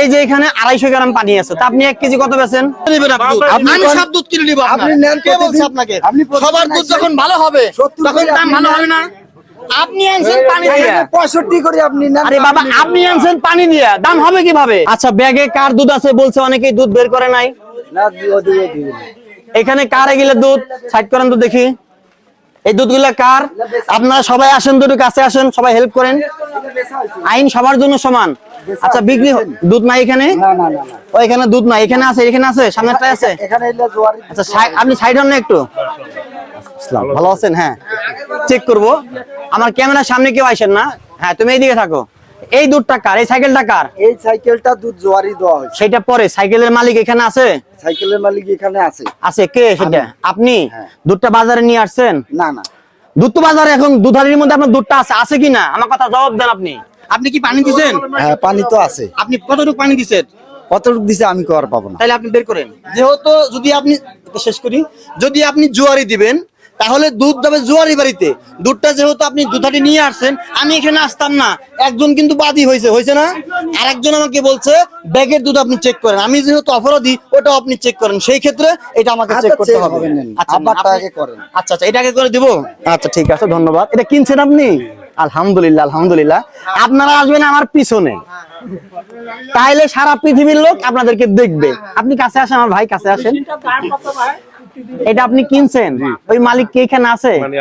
এই যে এখানে আড়াইশো গ্রাম পানি আছে তা আপনি এক কেজি কত বেছেন নেবেন আপনি দুধ? আপনি আমি সব দুধ কিনে নিব আপনি নেন কে বলছে আপনাকে? সবার দুধ যখন ভালো হবে তখন দাম ভালো হবে না? আপনি আনছেন পানি দিয়ে। পঁয়ষট্টি করে আপনি নেন আরে বাবা আপনি আনছেন পানি দিয়ে। দাম হবে কীভাবে? আচ্ছা ব্যাগে কার দুধ আছে বলছে অনেকেই দুধ বের করে নাই। না এখানে কার এগুলো দুধ? সাইড করেন তো দেখি। এই দুধগুলা কার? আপনারা সবাই আসেন দুটো কাছে আসেন সবাই হেল্প করেন। আইন সবার জন্য সমান। আচ্ছা বিক্রি দুধ নাই এখানে? ও এখানে দুধ নাই। এখানে আছে এখানে আছে সামনেরটায় আছে? আচ্ছা আপনি সাইড হন না একটু? ভালো আছেন হ্যাঁ। চেক করব। আমার ক্যামেরার সামনে কেউ আসেন না। হ্যাঁ তুমি এইদিকে থাকো। এই দুধটা কার? এই সাইকেলটা কার? এই সাইকেলটা দুধ জোয়ারি দেওয়া হয়েছে। সেটা পরে সাইকেলের মালিক এখানে আছে? সাইকেলের মালিক এখানে আছে। আছে কে সেটা? আপনি? হ্যাঁ। দুধটা বাজারে নিয়ে আসছেন? না না। দুধ তো বাজারে এখন দুধারির মধ্যে আপনার দুধটা আছে আছে কি না আমার কথা জবাব দেন আপনি। আপনি কি পানি দিছেন? হ্যাঁ পানি তো আছে। আপনি কতটুকু পানি দিছেন? কতটুকু দিছে আমি কর পাবো না। তাহলে আপনি বের করেন। যেহেতু যদি আপনি শেষ করি। যদি আপনি জোয়ারি দিবেন তাহলে দুধ যাবে জোয়ারি বাড়িতে। দুধটা যেহেতু আপনি দুধাটি নিয়ে আসছেন আমি এখানে আসতাম না। একজন কিন্তু বাদী হয়েছে হয়েছে না? আর একজন আমাকে বলছে ব্যাগের দুধ আপনি চেক করেন। আমি যেহেতু অপরাধী ওটাও আপনি চেক করেন। সেই ক্ষেত্রে এটা আমাকে আচ্ছা, চেক করতে হবে। আচ্ছা করেন। আচ্ছা আচ্ছা এটাকে করে দিব? আচ্ছা ঠিক আছে ধন্যবাদ। এটা কিনছেন আপনি? আলহামদুলিল্লাহ আলহামদুলিল্লাহ। আপনারা আসবেন আমার পিছনে। তাইলে সারা পৃথিবীর লোক আপনাদেরকে দেখবে। আপনি কাছে আসেন আমার ভাই কাছে আসেন। এটা আপনি কিনছেন? ওই মালিক কি এখানে আছে? মানে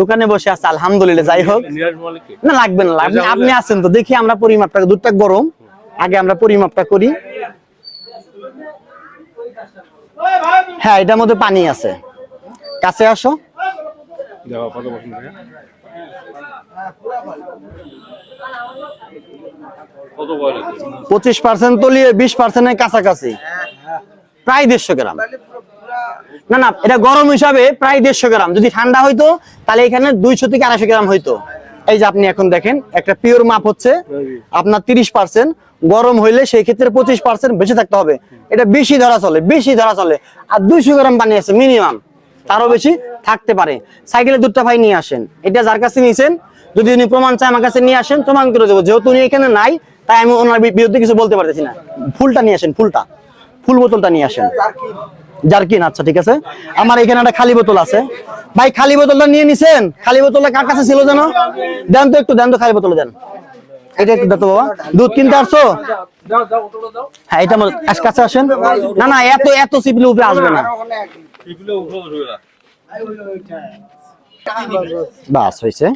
দোকানে বসে আছে। আলহামদুলিল্লাহ যাই হোক? না লাগবে না আপনি আপনি আছেন তো দেখি আমরা পরিমাপটা দুধটা গরম। আগে আমরা পরিমাপটা করি। হ্যাঁ এটার মধ্যে পানি আছে। কাছে আসো? পঁচিশ পার্সেন্ট তলিয়ে বিশ পার্সেন্টের কাছাকাছি। প্রায় দেড়শো গ্রাম। না না, এটা গরম হিসাবে প্রায় দেড়শো গ্রাম। যদি ঠান্ডা হইতো, তাহলে এখানে দুইশো থেকে আড়াইশো গ্রাম হইতো। এই যে আপনি এখন দেখেন, একটা পিওর মাপ হচ্ছে, আপনার তিরিশ পার্সেন্ট। গরম হইলে সেই ক্ষেত্রে পঁচিশ পার্সেন্ট বেশি থাকতে হবে। এটা বেশি ধরা চলে, বেশি ধরা চলে। আর দুইশো গ্রাম পানি আছে মিনিমাম তারও বেশি থাকতে পারে। সাইকেলে দুধটা ভাই নিয়ে আসেন। এটা যার কাছে নিয়েছেন যদি উনি প্রমাণ চায় আমার কাছে নিয়ে আসেন, প্রমাণ করে দেবো। যেহেতু উনি এখানে নাই, তাই আমি ওনার বিরুদ্ধে কিছু বলতে পারতেছি না। ফুলটা নিয়ে আসেন, ফুলটা। ফুল বোতলটা নিয়ে আসেন। জারকিন আচ্ছা ঠিক আছে। আমার এখানে একটা খালি বোতল আছে। ভাই, খালি বোতলটা নিয়ে নিছেন? খালি বোতলটা কার কাছে ছিল জানো দেন তো একটু, দেন তো খালি বোতল দেন। এটা একটু দেখো বাবা। দুধ কিনতে আসছো? হ্যাঁ এটা কাছ- আসেন। না না, এত এত সিপিলে উপরে আসবে না। বাস, হয়েছে।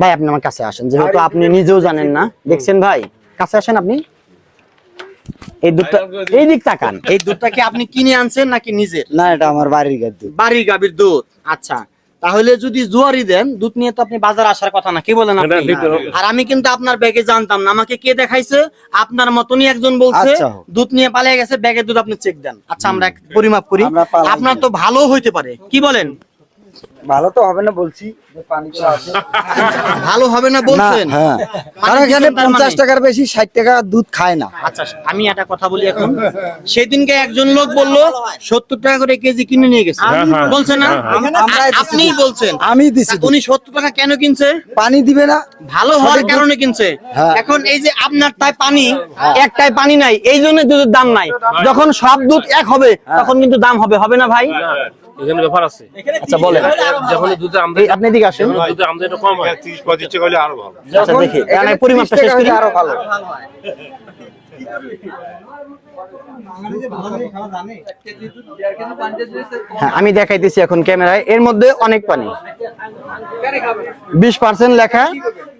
ভাই, আপনি আমার কাছে আসেন। যেহেতু আপনি নিজেও জানেন না। দেখছেন ভাই? কাছে আসেন আপনি? এই দুধটা এই দিক তাকান। এই দুধটা কি আপনি কিনে আনছেন নাকি নিজের? না এটা আমার বাড়ির গাছ দুধ। বাড়ির গাভীর দুধ। আচ্ছা তাহলে যদি জুয়ারি দেন দুধ নিয়ে তো আপনি বাজার আসার কথা না কি বলেন আপনি। আর আমি কিন্তু আপনার ব্যাগে জানতাম না আমাকে কে দেখাইছে? আপনার মতনই একজন বলছে আচ্ছা। দুধ নিয়ে পালিয়ে গেছে ব্যাগের দুধ আপনি চেক দেন। আচ্ছা আমরা পরিমাপ করি। আপনার তো ভালো হইতে পারে। কি বলেন? ভালো তো হবে না বলছি। পানি ভালো হবে না বলছেন? হ্যাঁ। কারণ এখানে মানে? পঞ্চাশ টাকার বেশি ষাট টাকা দুধ খায় না। আচ্ছা আমি একটা কথা বলি এখন। সেদিনকে একজন লোক বলল সত্তর টাকা করে কেজি কিনে নিয়ে গেছে। হ্যাঁ, হ্যাঁ। বলছেন না? আপনি বলছেন। আমি দিছি। উনি সত্তর টাকা কেন কিনছে? পানি দিবে না। ভালো হওয়ার কারণে কিনছে। এখন এই যে আপনার তাই পানি একটাই পানি নাই এই জন্য দুধের দাম নাই। যখন সব দুধ এক হবে তখন কিন্তু দাম হবে। হবে না ভাই? এখানে ব্যাপার আছে। আচ্ছা বলেন। যখন দুধে আমদানি আপনি এদিকে আসেন। দুধে আমদানি কম হয়। তিরিশ পঁচিশ টাকা হলে আরও ভালো। আচ্ছা দেখি। এখানে পরিমাপটা শেষ করি। আরও ভালো। হ্যাঁ। আমি দেখাইতেছি এখন ক্যামেরায়। এর মধ্যে অনেক পানি। বিশ পার্সেন্ট লেখা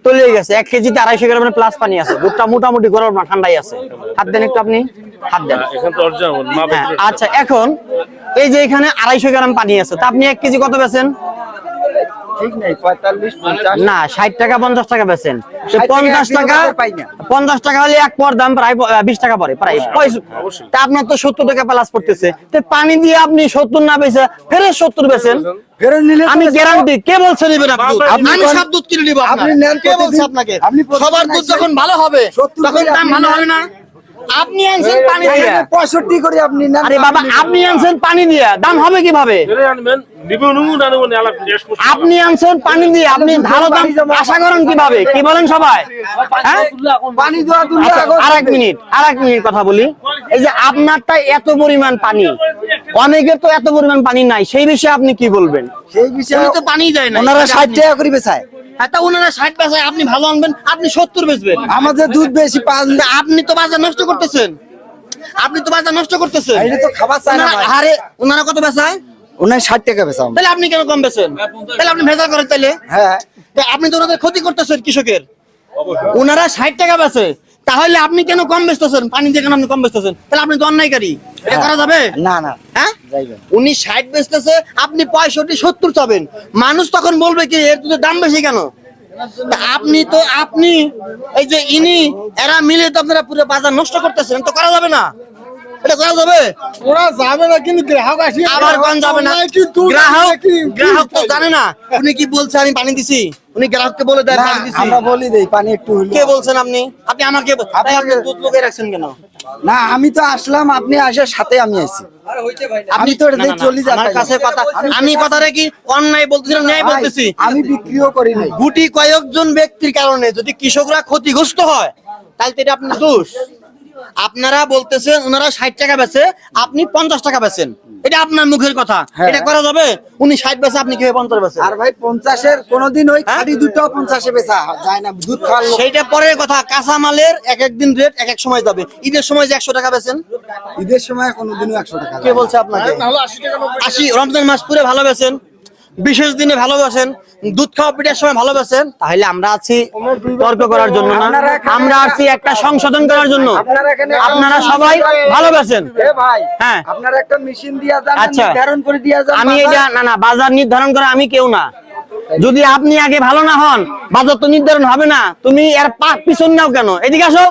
তলিয়ে গেছে। এক কেজিতে আড়াইশো গ্রাম প্লাস পানি আছে। দুধটা মোটামুটি গরম না ঠান্ডাই আছে। হাত দেন একটু আপনি। হাত দেন। এখানে তো অরিজিনাল মা হ্যাঁ আচ্ছা এখন এই যে এখানে আড়াইশো গ্রাম পানি আছে তা আপনি এক কেজি কত বেছেন ঠিক নেই পঁয়তাল্লিশ পঞ্চাশ। না ষাট টাকা পঞ্চাশ টাকা বেছেন তো 60 টাকা পঞ্চাশ টাকা কিলো পাই না। পঞ্চাশ টাকা হলে এক পর দাম প্রায় বিশ টাকা পড়ে প্রায় তা আপনার তো সত্তর টাকা প্লাস পড়তেছে। তো পানি দিয়ে আপনি সত্তর না বেছে ফেরে সত্তর বেছেন আমি গ্যারান্টি কে বলছে নিবেন আপনি? আমি সব দুধ কিনে নিব আপনি কে বলছে আপনাকে? সবার দুধ যখন ভালো হবে তখন দাম ভালো হবে না? আপনি আনছেন পানি দিয়ে পঁয়ষট্টি করে আপনি নেন। আরে বাবা আপনি আনছেন পানি দিয়ে দাম হবে কীভাবে? না আপনি আনছেন পানি দিয়ে আপনি ভালো দাম আশা করেন কীভাবে? কি বলেন সবাই? হ্যাঁ? পানি দেওয়া আচ্ছা আর এক মিনিট আর এক মিনিট কথা বলি। এই যে আপনারটা এত পরিমাণ পানি অনেকের তো এত পরিমাণ পানি নাই সেই বিষয়ে আপনি কি বলবেন? সেই বিষয়ে তো পানি দেয় না ওনারা ষাট টাকা করে বেচায়। হ্যাঁ তা ওনারা ষাট বেচায় আপনি ভালো আনবেন আপনি সত্তর বেচবেন। আমাদের দুধ বেশি আপনি তো বাজার নষ্ট করতেছেন। আপনি তো বাজার নষ্ট করতেছেন। এটা তো খাবার চায় না আরে ওনারা কত বেচায় ওনার ষাট টাকা বেচা। তাহলে আপনি কেন কম বেচেন? তাহলে আপনি করেন তাহলে হ্যাঁ। আপনি তো ওনাদের ক্ষতি করতেছেন কৃষকের। ওনারা ষাট টাকা বেচে তাহলে আপনি কেন কম বেচতেছেন? পানি দিয়ে কেন আপনি কম বেচতেছেন? তাহলে আপনি তো অন্যায়কারী। করা যাবে? না না। হ্যাঁ? উনি ষাট বেচতেছে আপনি পঁয়ষট্টি সত্তর চাবেন। মানুষ তখন বলবে কি এর দুধের দাম বেশি কেন? আপনি তো আপনি এই যে ইনি এরা মিলে তো আপনারা পুরো বাজার নষ্ট করতেছেন তো করা যাবে না? এটা করা যাবে? ওরা যাবে না কিন্তু গ্রাহক আসি আবার কোন যাবে না। গ্রাহক গ্রাহক তো জানে না। উনি কি বলছে আমি পানি দিছি? উনি গ্রাহককে বলে দেয় না, পানি দিছি। আমরা বলি দেই পানি একটু হইল। কে বলছেন আপনি? আপনি আমাকে তাই আপনি দুধ লুকিয়ে রাখছেন কেন? না আমি তো আসলাম আপনি আসার সাথে আমি আপনি আমি তো এটা না, দিয়ে না, না, চলে যাচ্ছি। আমার কাছে কথা আমি কথাটা কি অন্যায় বলতেছিলাম ন্যায় বলতেছি? আমি বিক্রিও করি নাই। গুটি কয়েকজন ব্যক্তির কারণে যদি কৃষকরা ক্ষতিগ্রস্ত হয় তাহলে তো এটা আপনার দোষ। আপনারা বলতেছেন ওনারা ষাট টাকা বেচে আপনি পঞ্চাশ টাকা বেচেন। এটা আপনার মুখের কথা। হ্যাঁ। এটা করা যাবে? উনি ষাট বেচে আপনি কীভাবে পঞ্চাশ বেচেন? আর ভাই পঞ্চাশের কোনোদিন ওই হ্যাঁ? খাঁটি দুটো পঞ্চাশে বেচা যায় না দুধ খাওয়ার সেইটা পরের কথা কাঁচা মালের এক একদিন রেট এক এক সময় যাবে। ঈদের সময় যে একশো টাকা বেচেন? ঈদের সময় কোনোদিনও একশো টাকা কে। বলছে আপনাকে? আশি রমজান মাস পুরে ভালোবাসেন বিশেষ দিনে ভালোবাসেন দুধ খাওয়া পিঠার সময় ভালোবাসেন তাহলে আমরা আছি তর্ক করার জন্য না। আমরা আছি একটা সংশোধন করার জন্য। আপনারা সবাই ভালোবাসেন। হ্যাঁ। আপনারা একটা মেশিন দিয়া যান আচ্ছা। নির্ধারণ করে দিয়া যান আমি এটা না না বাজার নির্ধারণ করা আমি কেউ না। যদি আপনি আগে ভালো না হন বাজার তো নির্ধারণ হবে না। তুমি এর পা- পিছন নাও কেন? এদিকে আসো।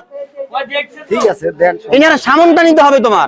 ঠিক আছে দেন। এনার সামনটা নিতে হবে তোমার।